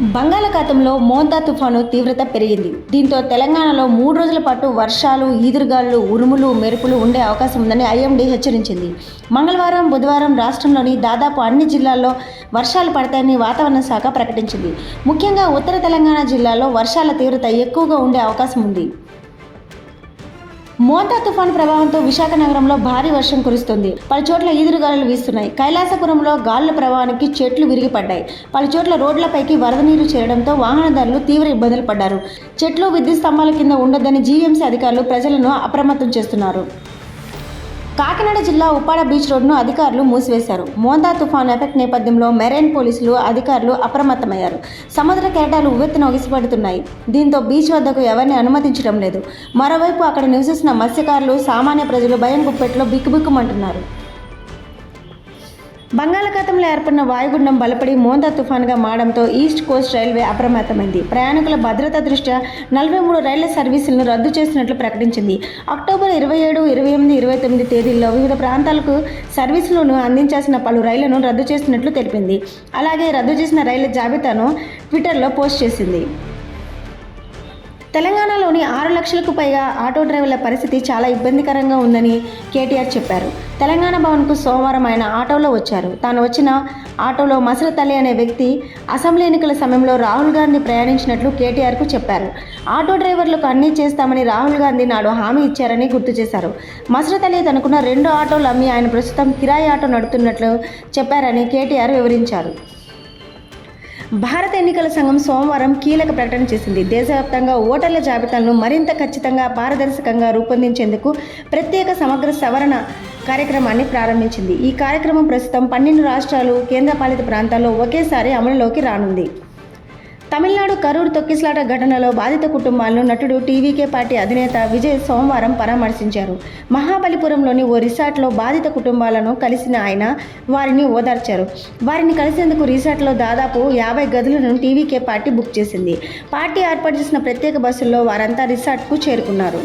బంగాళాఖాతంలో మోంతా తుఫాను తీవ్రత పెరిగింది. దీంతో తెలంగాణలో మూడు రోజుల పాటు వర్షాలు ఈదురుగాలు ఉరుములు మెరుపులు ఉండే అవకాశం ఉందని ఐఎండీ హెచ్చరించింది. మంగళవారం బుధవారం రాష్ట్రంలోని దాదాపు అన్ని జిల్లాల్లో వర్షాలు పడతాయని వాతావరణ శాఖ ప్రకటించింది. ముఖ్యంగా ఉత్తర తెలంగాణ జిల్లాలో వర్షాల తీవ్రత ఎక్కువగా ఉండే అవకాశం ఉంది. మోంతా తుఫాను ప్రభావంతో విశాఖ నగరంలో భారీ వర్షం కురుస్తుంది. పలు చోట్ల ఈదురుగాలులు వీస్తున్నాయి. కైలాసపురంలో గాలుల ప్రభావానికి చెట్లు విరిగిపడ్డాయి. పలు చోట్ల రోడ్లపైకి వరద నీరు చేరడంతో వాహనదారులు తీవ్ర ఇబ్బందులు పడ్డారు. చెట్లు విద్యుత్ స్తంభాల కింద ఉండొద్దని జీవీఎంసీ అధికారులు ప్రజలను అప్రమత్తం చేస్తున్నారు. కాకినాడ జిల్లా ఉప్పాడ బీచ్ రోడ్ను అధికారులు మూసివేశారు. మోందా తుఫాన్ ఎఫెక్ట్ నేపథ్యంలో మెరైన్ పోలీసులు అధికారులు అప్రమత్తమయ్యారు. సముద్ర కెరటాలు ఉవ్వెత్తున ఒగిసిపడుతున్నాయి. దీంతో బీచ్ వద్దకు ఎవరిని అనుమతించడం లేదు. మరోవైపు అక్కడ నివసిస్తున్న మత్స్యకారులు సామాన్య ప్రజలు భయం గుప్పెట్లో బిక్కుబిక్కుమంటున్నారు. బంగాళాఖాతంలో ఏర్పడిన వాయుగుండం బలపడి మోందా తుఫాన్గా మారడంతో ఈస్ట్ కోస్ట్ రైల్వే అప్రమత్తమైంది. ప్రయాణికుల భద్రతా దృష్ట్యా నలభై మూడు రైళ్ళ సర్వీసులను రద్దు చేసినట్లు ప్రకటించింది. అక్టోబర్ ఇరవై ఏడు ఇరవై ఎనిమిది ఇరవై తొమ్మిది తేదీల్లో వివిధ ప్రాంతాలకు సర్వీసులను అందించాల్సిన పలు రైళ్ళను రద్దు చేసినట్లు తెలిపింది. అలాగే రద్దు చేసిన రైళ్ళ జాబితాను ట్విట్టర్లో పోస్ట్ చేసింది. తెలంగాణలోని ఆరు లక్షలకు పైగా ఆటో డ్రైవర్ల పరిస్థితి చాలా ఇబ్బందికరంగా ఉందని కేటీఆర్ చెప్పారు. తెలంగాణ భవన్కు సోమవారం ఆయన ఆటోలో వచ్చారు. తాను వచ్చిన ఆటోలో మసరత్ అనే వ్యక్తి అసెంబ్లీ ఎన్నికల సమయంలో రాహుల్ గాంధీ ప్రయాణించినట్లు కేటీఆర్కు చెప్పారు. ఆటో డ్రైవర్లకు అన్నీ చేస్తామని రాహుల్ గాంధీ నాడు హామీ ఇచ్చారని గుర్తు చేశారు. మసరత్ తనకున్న రెండు ఆటోలు అమ్మి ఆయన ప్రస్తుతం కిరాయి ఆటో నడుతున్నట్లు చెప్పారని కేటీఆర్ వివరించారు. భారత ఎన్నికల సంఘం సోమవారం కీలక ప్రకటన చేసింది. దేశవ్యాప్తంగా ఓటర్ల జాబితాలను మరింత ఖచ్చితంగా పారదర్శకంగా రూపొందించేందుకు ప్రత్యేక సమగ్ర సవరణ కార్యక్రమాన్ని ప్రారంభించింది. ఈ కార్యక్రమం ప్రస్తుతం పన్నెండు రాష్ట్రాలు కేంద్రపాలిత ప్రాంతాల్లో ఒకేసారి అమలులోకి రానుంది. తమిళనాడు కరూర్ తొక్కిసలాట ఘటనలో బాధిత కుటుంబాలను నటుడు టీవీకే పార్టీ అధినేత విజయ్ సోమవారం పరామర్శించారు. మహాబలిపురంలోని ఓ రిసార్ట్లో బాధిత కుటుంబాలను కలిసిన ఆయన వారిని ఓదార్చారు. వారిని కలిసేందుకు రిసార్ట్లో దాదాపు యాభై గదులను టీవీకే పార్టీ బుక్ చేసింది. పార్టీ ఏర్పాటు చేసిన ప్రత్యేక బస్సుల్లో వారంతా రిసార్ట్కు చేరుకున్నారు.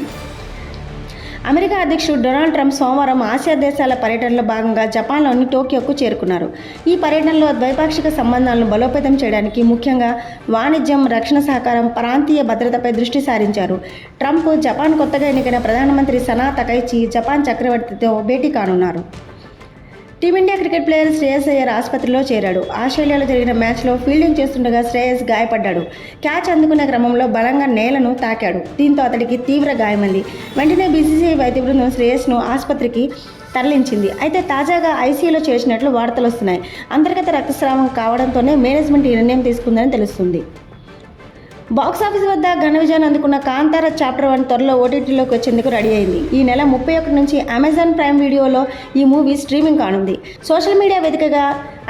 అమెరికా అధ్యక్షుడు డొనాల్డ్ ట్రంప్ సోమవారం ఆసియా దేశాల పర్యటనలో భాగంగా జపాన్లోని టోక్యోకు చేరుకున్నారు. ఈ పర్యటనలో ద్వైపాక్షిక సంబంధాలను బలోపేతం చేయడానికి ముఖ్యంగా వాణిజ్యం రక్షణ సహకారం ప్రాంతీయ భద్రతపై దృష్టి సారించారు. ట్రంప్ జపాన్ కొత్తగా ఎన్నికైన ప్రధానమంత్రి సనా తకైచి జపాన్ చక్రవర్తితో భేటీ కానున్నారు. Team India cricket player Shreyas Iyer ఆసుపత్రిలో చేరాడు. ఆస్ట్రేలియాలో జరిగిన మ్యాచ్లో ఫీల్డింగ్ చేస్తుండగా శ్రేయస్ గాయపడ్డాడు. క్యాచ్ అందుకున్న క్రమంలో బలంగా నేలను తాకాడు. దీంతో అతడికి తీవ్ర గాయమైంది. వెంటనే బీసీసీఐ వైద్య బృందం శ్రేయస్ను ఆసుపత్రికి తరలించింది. అయితే తాజాగా ఐసీయూలో చేర్చినట్లు వార్తలు వస్తున్నాయి. అంతర్గత రక్తస్రావం కావడంతోనే మేనేజ్మెంట్ ఈ నిర్ణయం తీసుకుందని తెలుస్తుంది. బాక్స్ ఆఫీస్ వద్ద ఘన విజయాన్ని అందుకున్న కాంతార చాప్టర్ వన్ త్వరలో ఓటీటీలోకి వచ్చేందుకు రెడీ అయింది. ఈ నెల ముప్పై ఒకటి నుంచి అమెజాన్ ప్రైమ్ వీడియోలో ఈ మూవీ స్ట్రీమింగ్ కానుంది. సోషల్ మీడియా వేదికగా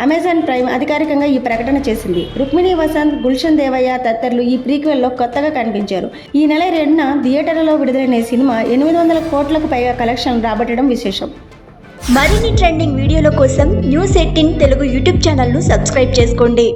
అమెజాన్ ప్రైమ్ అధికారికంగా ఈ ప్రకటన చేసింది. రుక్మిణి వసంత్ గుల్షన్ దేవయ్య తదితరులు ఈ ప్రీక్వెల్లో కొత్తగా కనిపించారు. ఈ నెల రెండున థియేటర్లలో విడుదలైన ఈ సినిమా ఎనిమిది వందల కోట్లకు పైగా కలెక్షన్ రాబట్టడం విశేషం. మరిన్ని ట్రెండింగ్ వీడియోల కోసం న్యూస్ ఎయిటీన్ తెలుగు యూట్యూబ్ ఛానల్ను సబ్స్క్రైబ్ చేసుకోండి.